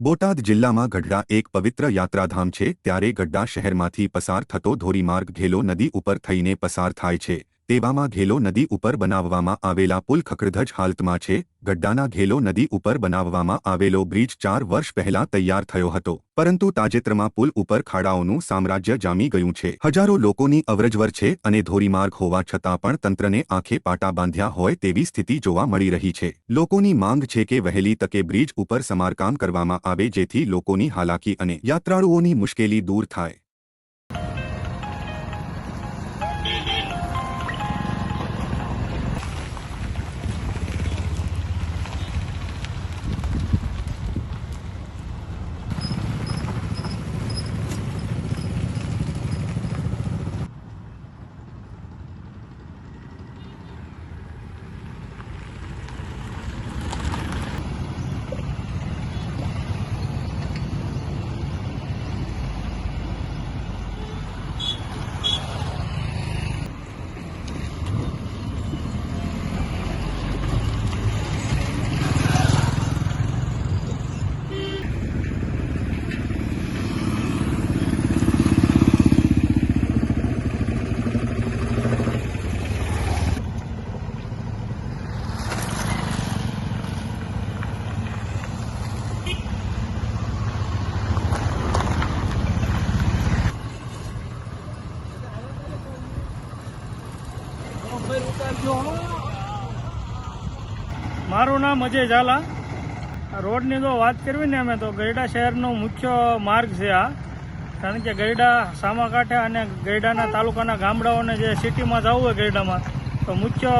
બોટાદ જિલ્લામાં ગઢડા એક પવિત્ર યાત્રાધામ છે, ત્યારે ગઢડા શહેરમાંથી પસાર થતો ધોરીમાર્ગ ઘેલો નદી ઉપર થઈને પસાર થાય છે. તેવામાં ઘેલો નદી ઉપર બનાવવામાં આવેલા પુલ ખખડધજ હાલતમાં છે. ગડ્ડાના ઘેલો નદી ઉપર બનાવવામાં આવેલો બ્રિજ ચાર વર્ષ પહેલા તૈયાર થયો હતો. પરંતુ તાજેતરમાં પુલ ઉપર ખાડાઓનું સામ્રાજ્ય જામી ગયું છે. હજારો લોકોની અવરજવર છે અને ધોરીમાર્ગ હોવા છતાં પણ તંત્રને આંખે પાટા બાંધ્યા હોય તેવી સ્થિતિ જોવા મળી રહી છે. લોકોની માંગ છે કે વહેલી તકે બ્રિજ ઉપર સમારકામ કરવામાં આવે જેથી લોકોની હાલાકી અને યાત્રાળુઓની મુશ્કેલી દૂર થાય. મારું નામ અજય ઝાલા. રોડની જો વાત કરવી ને અમે તો ગરડા શહેરનો મુખ્ય માર્ગ છે આ. કારણ કે ગરડા સામાકાંઠે અને ગરડાના તાલુકાના ગામડાઓને જે સિટીમાં જવું હોય ગરડામાં, તો મુખ્ય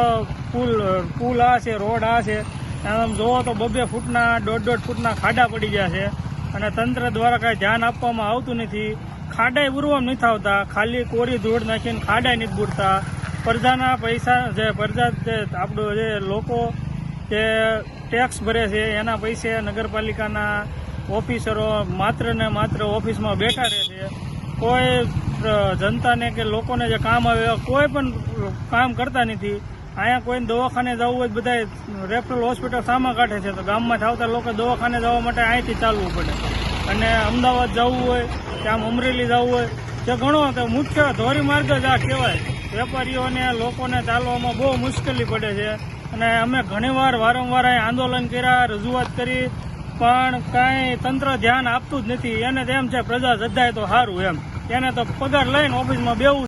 પુલ પુલ આ છે, રોડ આ છે. આમ જોવો તો બબે ફૂટના, દોઢ દોઢ ફૂટના ખાડા પડી ગયા છે. અને તંત્ર દ્વારા કાંઈ ધ્યાન આપવામાં આવતું નથી. ખાડાય પૂરવામાં નથી આવતા. ખાલી કોરી ધૂળ નાખીને ખાડાય નથી બુડતા પ્રજાના પૈસા જે પ્રજા જે આપણું જે લોકો જે ટેક્સ ભરે છે, એના પૈસે નગરપાલિકાના ઓફિસરો માત્ર ને માત્ર ઓફિસમાં બેઠા રહે છે. કોઈ જનતાને કે લોકોને જે કામ આવે કોઈ પણ કામ કરતા નથી. અહીંયા કોઈને દવાખાને જવું હોય બધા રેફરલ હોસ્પિટલ સામા કાઢે છે. તો ગામમાં આવતા લોકો દવાખાને જવા માટે અહીંથી ચાલવું પડે. અને અમદાવાદ જવું હોય, કે આમ અમરેલી જવું હોય, જે ઘણો મુખ્ય ધોરીમાર્ગ જ આ કહેવાય. વેપારીઓને, લોકોને ચાલવામાં બહુ મુશ્કેલી પડે છે. અને અમે ઘણીવાર વારંવાર અહીં આંદોલન કર્યા, રજૂઆત કરી, પણ કાંઈ તંત્ર ધ્યાન આપતું જ નથી. એને તેમ છે, પ્રજા જધાય તો સારું એમ. એને તો પગાર લઈને ઓફિસમાં બેવું